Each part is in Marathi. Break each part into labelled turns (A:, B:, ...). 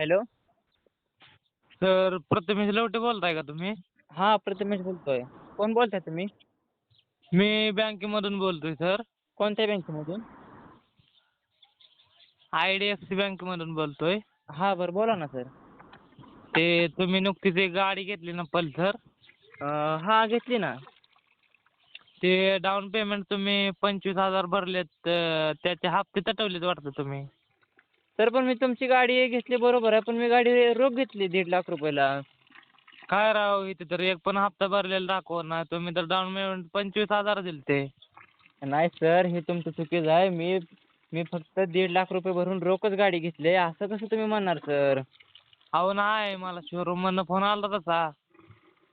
A: हॅलो?
B: सर प्रथमेश लवटे बोलताय का तुम्ही?
A: हां प्रथमेश बोलतोय. कोण बोलताय तुम्ही?
B: मी बँकेमधून बोलतोय सर.
A: कोणत्या बँकेमधून?
B: आय डी एफ सी बँकेमधून बोलतोय.
A: हां बरं बोला ना सर.
B: ते तुम्ही नुकतीच एक गाडी घेतली ना पल्सर?
A: हां घेतली ना.
B: ते डाऊन पेमेंट तुम्ही पंचवीस हजार भरलेत तर त्याचे हप्ते तटवलेत वाटतं तुम्ही?
A: सर पण मी तुमची गाडी घेतली बरोबर आहे पण मी गाडी रोख घेतली दीड लाख रुपयाला.
B: काय राव इथे तर एक पण हप्ता भरलेला दाखवत नाही. तुम्ही तर डाऊन पेमेंट पंचवीस हजार दिले ते.
A: नाही सर हे तुमचं चुकीचं आहे. मी मी फक्त दीड लाख रुपये भरून रोखच गाडी घेतली आहे. असं कसं तुम्ही म्हणणार सर?
B: अहो नाही. मला शोरूममधनं फोन आला तसा.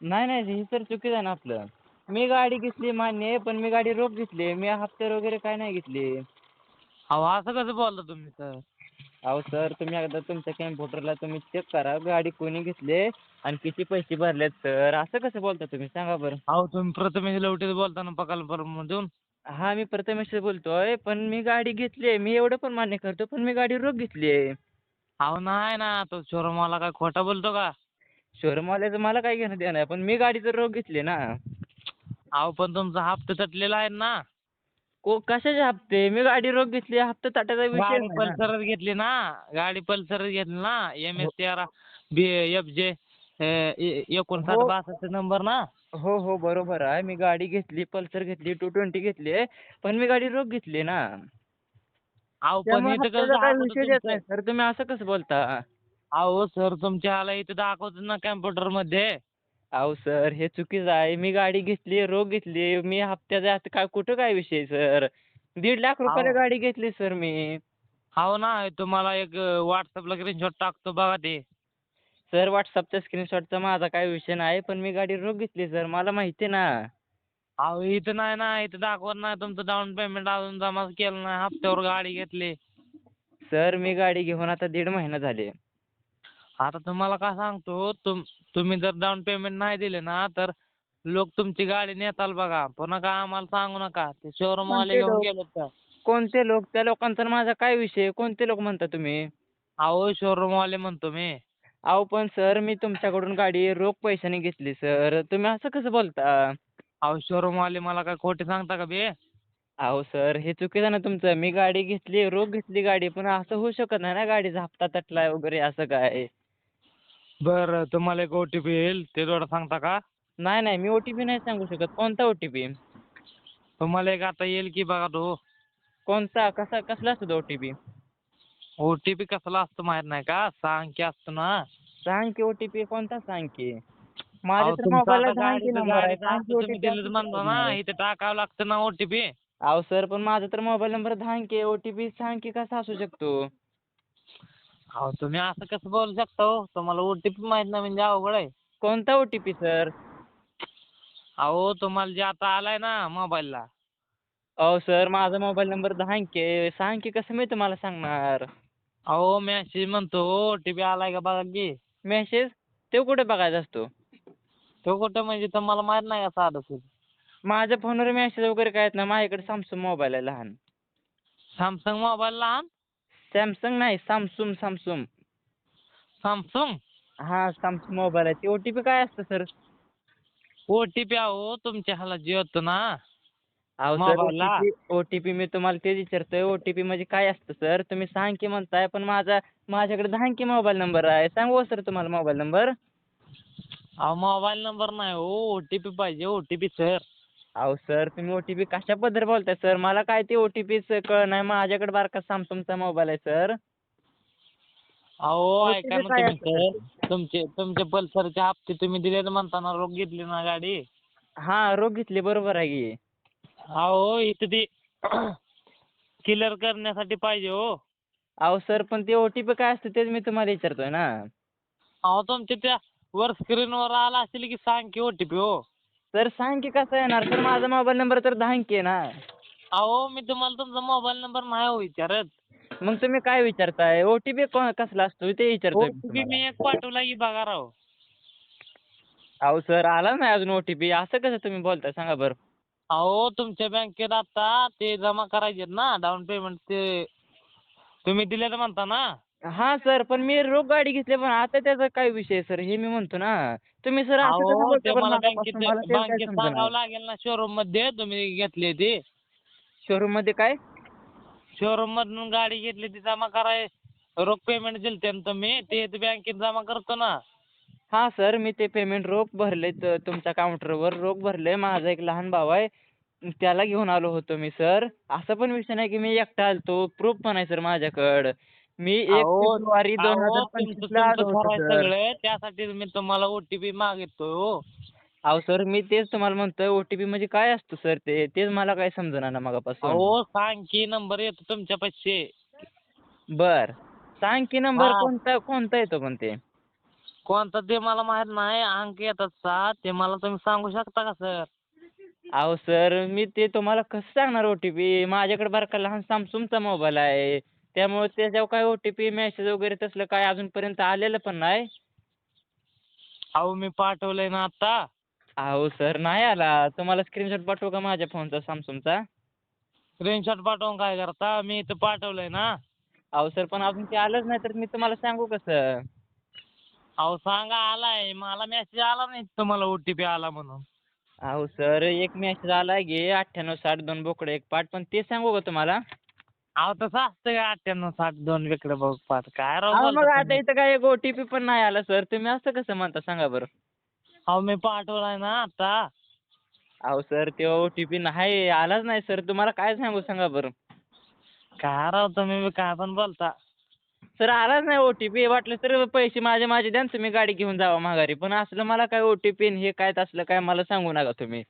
A: नाही नाही. हे सर चुकीचं आहे ना आपलं. मी गाडी घेतली मान्य आहे पण मी गाडी रोख घेतली मी हप्त्यावर वगैरे काय नाही घेतली.
B: अहो असं कसं बोलता तुम्ही सर?
A: अहो सर तुम्ही एकदा तुमच्या कॅम्प्युटरला तुम्ही चेक करा. गाडी कोणी घेतली आणि किती पैसे भरलेत सर? असं कसं बोलता तुम्ही? सांगा बरं.
B: अहो तुम्ही प्रथमेश लवटेच बोलताना पकालपूरमधून
A: हा मी प्रथमेश बोलतोय पण मी गाडी घेतली आहे मी एवढं पण मान्य करतो पण मी गाडी रोख घेतली आहे
B: अहो नाही ना तो शोरूमवाला काय खोटं बोलतो का?
A: शोरूमवाल्याचं मला काय घेणं देणं आहे पण मी गाडी तर रोख घेतली ना.
B: अहो पण तुमचा हप्ता तटलेला आहे ना.
A: को कशाचे हप्ते? मी गाडी रोख घेतली हप्ता ताटाचा विषय
B: गाडी
A: नाही ना.
B: पल्सरच घेतली ना. गाडी पल्सरच घेतली ना. एम एस तेरा बी एफ जे एकोणसाठ
A: हो.
B: बासष्ट नंबर ना.
A: हो हो बरोबर आहे. मी गाडी घेतली पल्सर घेतली टू ट्वेंटी घेतली आहे पण मी गाडी रोख घेतली ना.
B: अहो पण
A: त्यामुळे
B: इथं
A: हप्त्याचा
B: कसं
A: काय
B: दाखवतं
A: विषय येत
B: तुमचं?
A: नाही. सर तुम्ही असं कसं बोलता?
B: अहो सर तुमच्या ह्याला इथं दाखवतं ना कॅम्प्युटरमध्ये.
A: अहो सर हे चुकीचं आहे. मी गाडी घेतली रोख घेतली. मी हप्त्याचा आता काय कुठं काय विषय सर? दीड लाख रुपयाला
B: अहो.
A: गाडी घेतली सर मी.
B: अहो ना तुम्हाला एक व्हॉट्सअपला स्क्रीनशॉट टाकतो बघा ते.
A: सर व्हॉट्सअपच्या स्क्रीनशॉटचा माझा काय विषय नाही पण मी गाडी रोख घेतली सर. मला माहिती आहे ना.
B: अहो इथं नाही ना इथं दाखवत नाही. तुमचं डाऊन पेमेंट अजून जमा केलं नाही हप्त्यावर गाडी घेतली.
A: सर मी गाडी घेऊन आता दीड महिना झाले.
B: आता तुम्हाला काय सांगतो तुम तुम्ही जर डाऊन पेमेंट नाही दिले ना तर लोक तुमची गाडी नेताल बघा. पुन्हा काय आम्हाला सांगू नका. ते शोरूम वाले
A: कोणते
B: घेऊन
A: लोक?
B: गेलेत का?
A: कोणते लोक? त्या लोकांचा आणि माझा काय विषय कोणते लोक म्हणता तुम्ही?
B: अहो शोरूम वाले म्हणतो मी.
A: अहो पण सर मी तुमच्याकडून गाडी रोख पैशाने घेतली सर. तुम्ही असं कसं बोलता?
B: अहो शोरूम वाले मला काय खोटे सांगता का बे?
A: अहो सर हे चुकीचं आहे ना तुमचं. मी गाडी घेतली रोख घेतली गाडी पण असं होऊ शकत नाही ना गाडीचा हप्ता तटलाय वगैरे असं काय?
B: बरं तुम्हाला एक ओ टी पी येईल ते थोडं सांगता का?
A: नाही नाही मी ओ टी पी नाही सांगू शकत. कोणता ओ टी पी
B: तुम्हाला एक आता येईल की बघा तो.
A: कोणता? कसा कसला असतो O T P
B: O T P कसला असतो माहित नाही का? सहा अंकी असतो ना.
A: सांग की ओ टी पी कोणता सांग की
B: अहो,
A: माझ्या तर
B: तुमचा
A: मोबाईलला
B: आता
A: सांग की
B: गाडीचं-
A: नंबर आहे.
B: गाडीचं
A: सांग
B: हप्ता
A: की ओ
B: तुम्ही
A: टी
B: दिलेत म्हणता ना इथे टाकावं लागतं ना ओ टी पी
A: अहो सर पण माझा तर मोबाईल नंबर सांग की ओ टी पी सांग की कसा असू शकतो?
B: अहो तुम्ही असं कसं बोलू शकता हो? तुम्हाला ओ टी पी माहीत नाही म्हणजे अवघड आहे.
A: कोणता ओ टी पी सर?
B: अहो तुम्हाला जे आता आलाय ना मोबाईलला.
A: अहो सर माझा मोबाईल नंबर सांग की सांग की कसं मी तुम्हाला सांगणार?
B: अहो मॅसेज म्हणतो ओ टी पी आलाय का बघा की.
A: मेसेज तो कुठे बघायचा असतो?
B: तो कुठं म्हणजे तुम्हाला माहीत नाही का साधं सुद्धा
A: माझ्या फोनवर मेसेज वगैरे काय येत नाही. माझ्याकडे सॅमसंग मोबाईल आहे लहान.
B: सॅमसंग मोबाईल लहान?
A: सॅमसंग नाही सॅमसंग सॅमसंग
B: सॅमसंग
A: हा सॅमसंग मोबाईल आहे. ते ओ टी पी काय असतं सर
B: ओ टी पी अहो तुमच्या ह्याला जे होतं ना
A: अहो सर
B: मोबाईलला?
A: ओ टी पी मी तुम्हाला तेच विचारतोय. ओ टी पी म्हणजे काय असतं सर तुम्ही सांग की म्हणताय पण माझा माझ्याकडे सांग की मोबाईल नंबर आहे. सांगू सर तुम्हाला मोबाईल नंबर
B: अहो मोबाईल नंबर नाही हो. ओ टी पी पाहिजे ओ टी पी सर
A: अहो सर तुम्ही ओ टी पी कशाबद्दल बोलताय सर? मला काय ते ओ टी पीचं कळ नाही माझ्याकडे बारका सॅमसंगचा मोबाईल आहे सर.
B: अहो ऐका ना
A: काय
B: तुम्ही सर. तुमचे तुमचे पल्सरचे हप्ते तुम्ही दिले ना म्हणताना रोख घेतली ना गाडी?
A: हा रोख घेतली बरोबर आहे की.
B: अहो इथं ती क्लिअर करण्यासाठी पाहिजे हो.
A: अहो सर पण ते ओ टी पी काय असतं तेच मी तुम्हाला विचारतोय ना.
B: अहो तुमच्या त्या वर स्क्रीनवर आला असेल की सांग की ओ टी पी हो.
A: सर सांग की कसं येणार? सर माझा मोबाईल नंबर तर दहा अंकी आहे ना.
B: अहो मी तुम्हाला तुमचा मोबाईल नंबर नाही हो विचारत.
A: मग तुम्ही काय विचारताय? ओ टी पी कसला असतो? ते
B: ओ
A: विचारतोय मी तुम्हाला.
B: मी एक पाठवला की बघा राव.
A: अहो सर आला नाही अजून ओ टी पी असं कसं तुम्ही बोलताय? सांगा बरं.
B: अहो तुमच्या बँकेत आता ते जमा करायचे ना? डाऊन पेमेंट ते तुम्ही दिलेलं म्हणता ना?
A: हा सर पण मी रोख गाडी घेतली पण आता त्याचा काय विषय सर? हे मी म्हणतो ना तुम्ही सर असं कसं
B: अहो
A: बोलता
B: ते
A: बरं
B: मला
A: मागापासून?
B: बँकेत
A: मला तेच काय
B: बँकेत
A: समजेना.
B: सांगावं लागेल ना शोरूममध्ये तुम्ही घेतली ती.
A: शोरूममध्ये काय?
B: शोरूम मधून गाडी घेतली ती जमा कराय रोख पेमेंट दिलते ना तुम्ही ते ते बँकेत जमा करतो ना.
A: हा सर मी ते पेमेंट रोख भरले त- तुमच्या काउंटरवर रोख भरले माझा एक लहान भाऊ आहे त्याला घेऊन आलो होतो मी सर. असं पण विषय नाही की मी एकटा आलतो प्रूफ पण आहे सर माझ्याकडं. मी एक
B: अहो,
A: फेब्रुवारी दोन
B: अहो,
A: हजार
B: तुमचं
A: पंचवीसला आलो
B: तुमचं
A: होतो सर.
B: सगळं. त्यासाठी मी तुम्हाला ओटीपी मागितोय हो.
A: अहो सर मी तेच तुम्हाला म्हणतोय ओटीपी म्हणजे काय असतं सर? ते तेच मला काय समजेना ना मगापासून?
B: अहो सांग की नंबर येतो तुमच्या पाचशे
A: बर. सांग की नंबर
B: हा.
A: कोणता कोणता येतो पण ते?
B: कोणता ते मला माहीत नाही. अंक येतात सात. ते मला तुम्ही सांगू शकता का सर?
A: अहो सर मी ते तुम्हाला कसं सांगणार ओटीपी माझ्याकडे बरं का लहान सॅमसंगचा मोबाईल आहे. त्यामुळे त्याच्यावर काय ओटीपी मेसेज वगैरे तसलं काय अजूनपर्यंत आलेलं पण नाही.
B: अहो मी पाठवलंय ना आता.
A: अहो सर नाही आला. तुम्हाला स्क्रीनशॉट पाठवू का माझ्या फोनचा सॅमसंगचा
B: स्क्रीनशॉट पाठवून काय करता? मी इथं पाठवलंय ना.
A: अहो सर पण अजून ते आलंच नाही तर मी तुम्हाला सांगू कसं?
B: अहो सांगा आलाय. मला मेसेज आला नाही तुम्हाला ओटीपी आला म्हणून.
A: अहो सर एक मेसेज आलाय गे अठ्ठ्याण्णव साठ दोन बोकडे एक पाठ पण ते सांगू का तुम्हाला?
B: अहो तसं असतं का अठ्ठ्याण्णव साठ दोन विकडे बघ पाच काय राव
A: अहो मग
B: बोलता
A: आता
B: तुम्ही?
A: इथं काय एक ओटीपी पण नाही आला सर. तुम्ही असं कसं म्हणता? सांगा बरं.
B: अहो मी पाठवलाय ना आता.
A: अहो सर ते ओटीपी नाही आलाच नाही सर. तुम्हाला काय सांगू सांगा बरं.
B: काय राव तुम्ही बी काय पण बोलता.
A: सर आलाच नाही ओटीपी वाटलं तर पैसे माझे माझे द्या न तुम्ही. गाडी घेऊन जावा माघारी. पण असलं मला काय ओटीपी हे काय तसलं काय मला सांगू नका तुम्ही.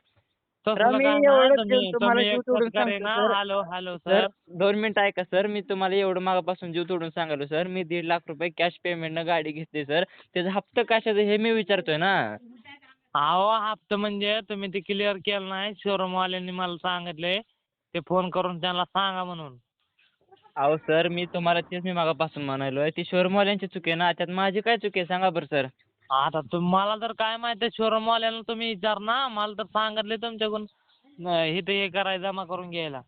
B: Hello hello
A: sir
B: sir.
A: दोन मिनिटं ऐका सर. मी तुम्हाला एवढं मागापासून जीव तोडून सांगालो सर. मी दीड लाख रुपये कॅश पेमेंटनं गाडी घेतली सर. त्याचा हप्ता कशाचं हे मी विचारतोय ना.
B: अहो हप्ता म्हणजे तुम्ही ते क्लिअर केलं नाही. शोरूम वाल्यांनी मला सांगितले. ते फोन करून त्यांना सांगा म्हणून.
A: अहो सर मी तुम्हाला तेच मी मागापासून म्हणालोय. ती शोरूमवाल्यांची चुकी आहे ना. त्यात माझी काय चुकी आहे? सांगा बरं सर.
B: आता तुम्हाला तर काय माहिती शोरूम वाल्यांना तुम्ही विचार ना. मला तर सांगितले तुमच्याकडून इथं हे करायला जमा करून घ्यायला.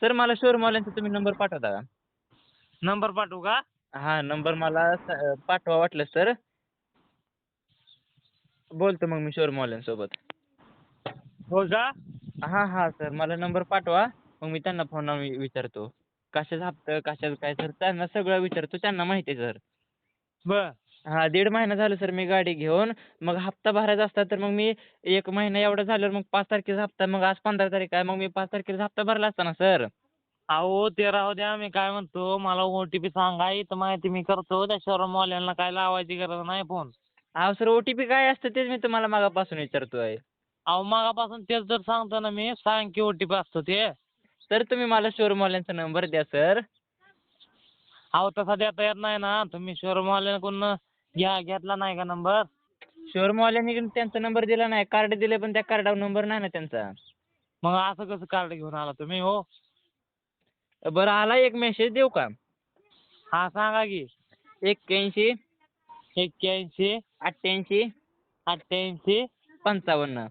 A: सर मला शोरूमवाल्यांचा तुम्ही नंबर पाठवता का?
B: नंबर पाठवू का?
A: हा नंबर मला स- पाठवा वाटलं सर. बोलतो मग मी शोरूमवाल्यांसोबत.
B: हो का?
A: हा हा सर. मला नंबर पाठवा. मग मी त्यांना फोन लावून विचारतो. कशाचं हप्तं कशाचं काय सर? त्यांना सगळं विचारतो. त्यांना माहिती आहे सर.
B: बर.
A: हा दीड महिना झालं सर मी गाडी घेऊन. मग हप्ता भरायचा असता तर मग मी एक महिना एवढा झाल्यावर मग पाच तारखेचा हप्ता मग आज पंधरा तारीख आहे मग मी पाच तारखेचा हप्ता भरला असता ना सर?
B: अहो ते राहू द्या मी काय म्हणतो मला ओ टी पी सांगा इथं माहिती मी करतो त्या शोरूम वाल्यांना काय लावायची गरज नाही फोन
A: अहो सर ओ टी पी काय असतं तेच मी तुम्हाला मागापासून विचारतोय.
B: अहो मागापासून तेच जर सांगतो ना मी सांग की ओ टी पी असतो ते.
A: सर तुम्ही मला शोरूमवाल्यांचा नंबर द्या सर.
B: अहो तसा देता येत नाही ना तुम्ही शोरूम वाल्यांकडून घ्या घेतला नाही का नंबर
A: शोरूमवाल्यांनी त्यांचा नंबर दिला नाही. कार्ड दिले पण त्या कार्डावर नंबर नाही ना त्यांचा.
B: मग असं कसं कार्ड घेऊन आला तुम्ही हो?
A: बरं आला एक मेसेज देऊ का?
B: हा सांगा की.
A: एक्क्याऐंशी
B: एक्क्याऐंशी
A: अठ्ठ्याऐंशी
B: अठ्ठ्याऐंशी.
A: पंचावन्न.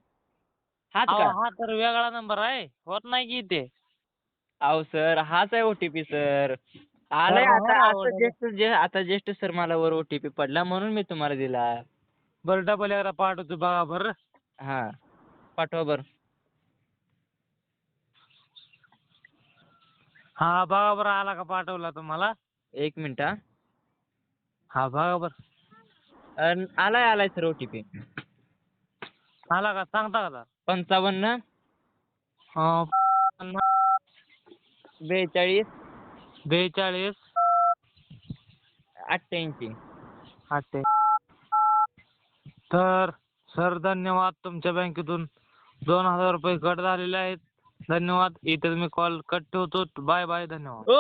A: हाच
B: अहो
A: का?
B: हा तर वेगळा नंबर आहे. होत नाही की ते
A: अहो सर हाच आहे ओटीपी सर आलाय
B: हा,
A: आता
B: हा,
A: आता
B: order.
A: जस्ट जे आता जस्ट सर मला वर ओटीपी पडला म्हणून मी तुम्हाला दिला.
B: बरं डबल एकदा पाठवतो बघा बरं.
A: हा पाठवा बरं.
B: हा बघा बरं आला का पाठवला तुम्हाला?
A: एक मिनिट हा.
B: हा बघा बरं.
A: अन आलाय आलाय सर ओटीपी
B: आला का? सांगता का
A: पंचावन्न.
B: अं,
A: बेचाळीस.
B: बेचाळीस.
A: अठ्ठ्याऐंशी.
B: अठ्ठे तर सर धन्यवाद तुमच्या बँकेतून. दोन हजार रुपये कट झालेले आहेत. धन्यवाद. इथे मी कॉल कट ठेवतो. बाय बाय धन्यवाद.
A: ओ